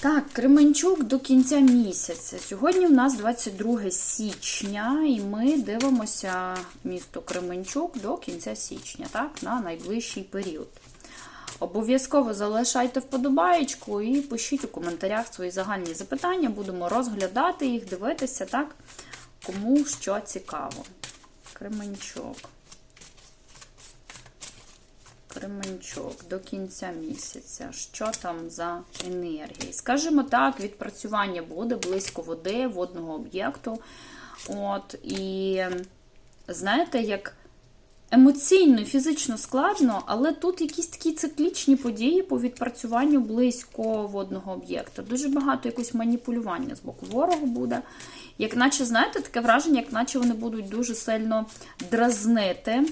Так, Кременчук до кінця місяця. Сьогодні в нас 22 січня, і ми дивимося місто Кременчук до кінця січня, так, на найближчий період. Обов'язково залишайте вподобаєчку і пишіть у коментарях свої загальні запитання. Будемо розглядати їх, дивитися, так, кому що цікаво. Кременчук. Кременчук до кінця місяця. Що там за енергії? Скажімо так, відпрацювання буде близько води, водного об'єкту. От, І знаєте, як емоційно фізично складно, але тут якісь такі циклічні події по відпрацюванню близько водного об'єкта. Дуже багато якось маніпулювання з боку ворогу буде. Як наче, знаєте, таке враження, як наче вони будуть дуже сильно дразнити,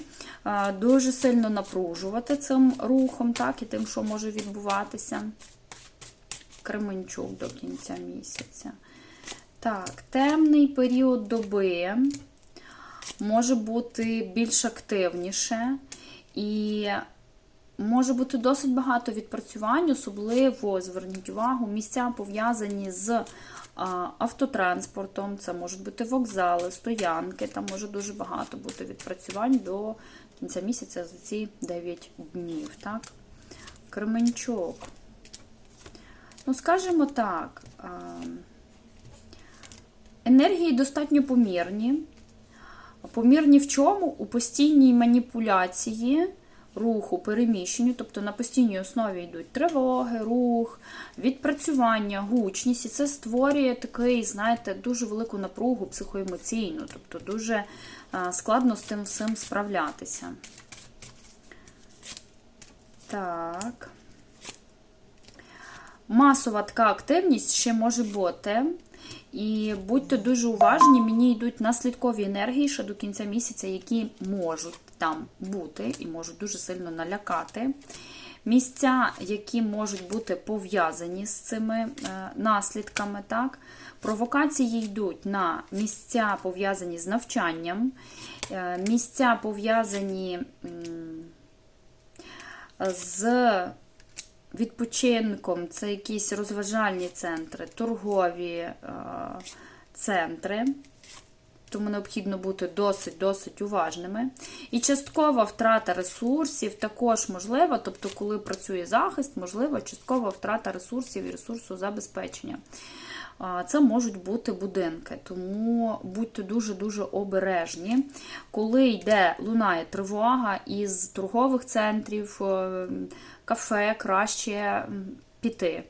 дуже сильно напружувати цим рухом, так, і тим, що може відбуватися. Кременчук до кінця місяця. Так, темний період доби може бути більш активніше і може бути досить багато відпрацювань, особливо зверніть увагу, місця пов'язані з автотранспортом, це можуть бути вокзали, стоянки, там може дуже багато бути відпрацювань до кінця місяця за ці 9 днів. Так? Кременчук. Ну, скажімо так, енергії достатньо помірні. Помірні в чому? У постійній маніпуляції руху, переміщенню, тобто на постійній основі йдуть тривоги, рух, відпрацювання, гучність. І це створює такий, знаєте, дуже велику напругу психоемоційну, тобто дуже складно з тим всім справлятися. Так. Масова така активність ще може бути. І будьте дуже уважні, мені йдуть наслідкові енергії ще до кінця місяця, які можуть там бути і можуть дуже сильно налякати. Місця, які можуть бути пов'язані з цими е, наслідками. так. Провокації йдуть на місця, пов'язані з навчанням, е, місця пов'язані з відпочинком, це якісь розважальні центри, торгові е, центри. Тому необхідно бути досить-досить уважними. І часткова втрата ресурсів також можлива, тобто, коли працює захист, можлива часткова втрата ресурсів і ресурсу забезпечення. Це можуть бути будинки, тому будьте дуже-дуже обережні. Коли йде лунає тривога із торгових центрів, е, кафе, краще піти.